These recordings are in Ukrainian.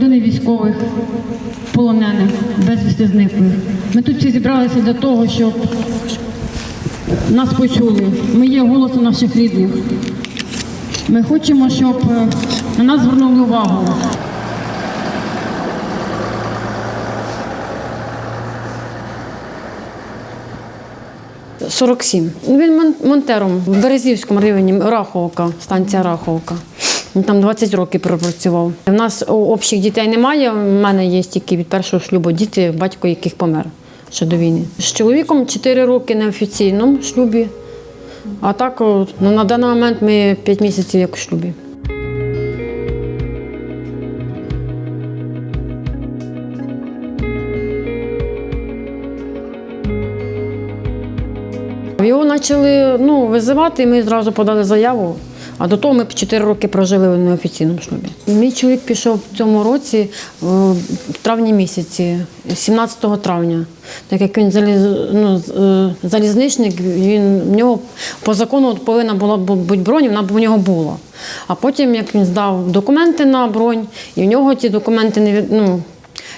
родини військових, полонених, безвісти зниклих. Ми тут всі зібралися для того, щоб нас почули. Ми є голосом наших рідних. Ми хочемо, щоб е, на нас звернули увагу. – 47. Він монтером в Березівському районі Раховка, станція Раховка. Там 20 років пропрацював. У нас общих дітей немає. У мене є тільки від першого шлюбу діти, батько яких помер ще до війни. З чоловіком 4 роки на офіційному шлюбі. А так ну, на даний момент ми 5 місяців як у шлюбі. Його почали ну, визивати, і ми зразу подали заяву. А до того ми 4 роки прожили в неофіційному шлюбі. Мій чоловік пішов в цьому році е, в травні місяці, 17 травня. Так як він заліз, ну, е, залізничник, він в нього по закону повинна була бути бронь, вона б у нього була. А потім, як він здав документи на бронь, і в нього ті документи не ну,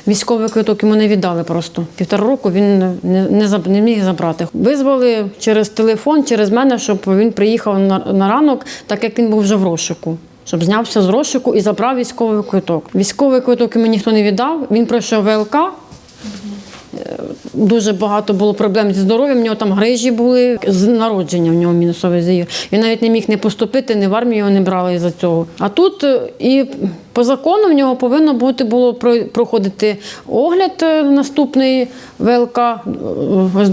Військовий квиток йому не віддали просто. Півтора року він не, не, не міг забрати. Визвали через телефон, через мене, щоб він приїхав на, на ранок, так як він був вже в розшуку. Щоб знявся з розшуку і забрав військовий квиток. Військовий квиток йому ніхто не віддав. Він пройшов ВЛК. Е, Дуже багато було проблем зі здоров'ям. В нього там грижі були з народження. В нього мінусовий зір. Він навіть не міг не поступити, не в армію не брали із-за цього. А тут е, і по закону в нього повинно бути було про- проходити огляд е, наступний ВЛК е,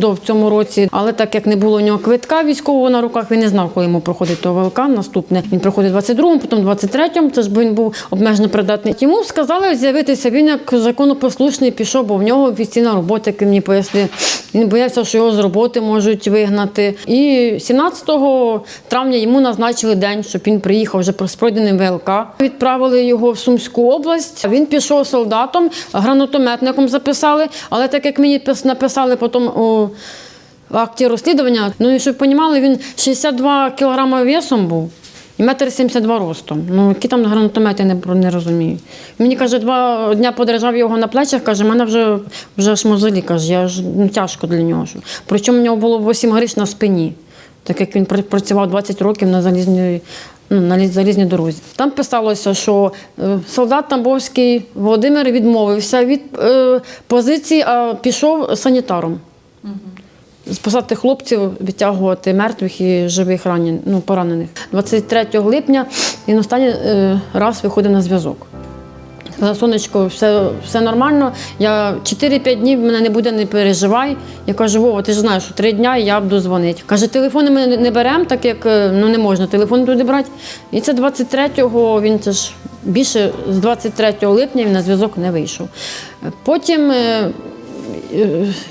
в цьому році. Але так як не було у нього квитка військового на руках, він не знав, коли йому проходить то ВЛК наступне. Він проходить 22-му, потім 23-му, це ж він був обмежено придатний. Йому сказали з'явитися. Він як законопослушний пішов, бо в нього офіційна робота, як мені пояснив. Він боявся, що його з роботи можуть вигнати. І 17 травня йому назначили день, щоб він приїхав вже з пройденим ВЛК. Відправили його в Сумську область. Він пішов солдатом, гранатометником записали, але так як мені пис- написали потім у акті розслідування, ну і щоб розуміли, він 62 кілограми весом був. І метр 72 ростом. Ну, які там гранатомети, не, не розумію. Мені каже, два дня подержав його на плечах, каже, мене вже, вже аж мозолі, каже, я ж ну, тяжко для нього. Причому в нього було 8 гриш на спині, так як він працював 20 років на залізній, ну, на залізній дорозі. Там писалося, що е, солдат Тамбовський Володимир відмовився від е, позиції, а пішов санітаром спасати хлопців, відтягувати мертвих і живих ранен, ну, поранених. 23 липня він останній е, раз виходив на зв'язок. Сказав, сонечко, все, все нормально. Я 4-5 днів мене не буде, не переживай. Я кажу, Вова, ти ж знаєш, що 3 дня я буду дзвонити. Каже, телефони ми не- беремо, так як е, ну, не можна телефон туди брати. І це 23-го він це ж більше з 23 липня він на зв'язок не вийшов. Потім.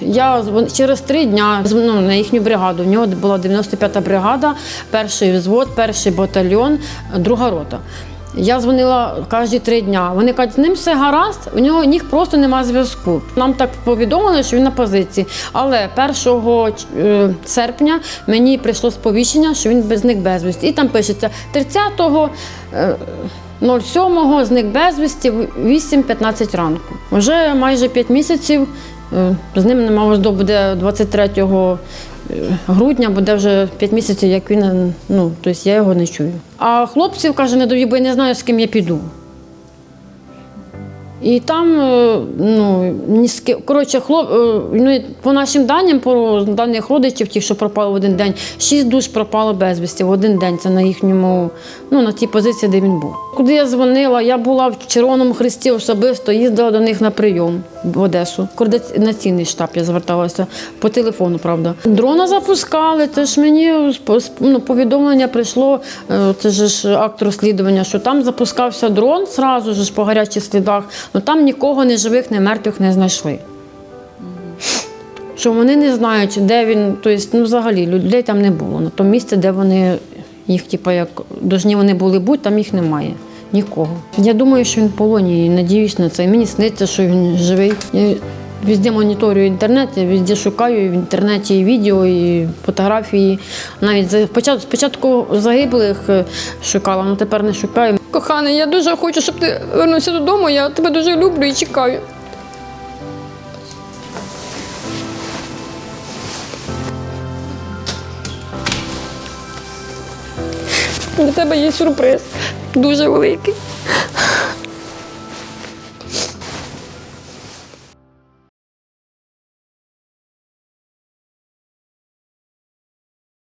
Я через три дня ну, на їхню бригаду. У нього була 95-та бригада, перший взвод, перший батальйон, друга рота. Я дзвонила кожні три дня. Вони кажуть, з ним все гаразд, у нього ніг просто нема зв'язку. Нам так повідомили, що він на позиції. Але 1 е, серпня мені прийшло сповіщення, що він без них безвісті. І там пишеться 30-го. е, 07-го зник безвісті в 8.15 ранку. Вже майже 5 місяців. Е, З ним нема ось буде 23 е, грудня, буде вже 5 місяців, як він, е, ну, тобто я його не чую. А хлопців каже, не даю, бо я не знаю, з ким я піду. І там, е, ну, ким- коротше, хлоп, е, ну, по нашим даним, по даних родичів, ті, що пропали в один день, шість душ пропало безвісті в один день. Це на їхньому, ну, на тій позиції, де він був. Куди я дзвонила, я була в Червоному Хресті особисто, їздила до них на прийом в Одесу. Координаційний штаб я зверталася по телефону, правда. Дрона запускали, це ж мені ну, повідомлення прийшло, е, це ж акт розслідування, що там запускався дрон зразу ж по гарячих слідах, але там нікого не живих, не мертвих не знайшли. Що вони не знають, де він, тобто, ну, взагалі людей там не було. На тому місці, де вони їх, типу, як дожні вони були будь, там їх немає. Нікого. Я думаю, що він в полоні і надіюсь на це. І Мені сниться, що він живий. Везде моніторю інтернет, я везде шукаю в інтернеті і відео, і фотографії. Навіть спочатку, спочатку загиблих е, шукала, але тепер не шукаю. Коханий, я дуже хочу, щоб ти вернувся додому. Я тебе дуже люблю і чекаю. Для тебе є сюрприз. Дуже великий.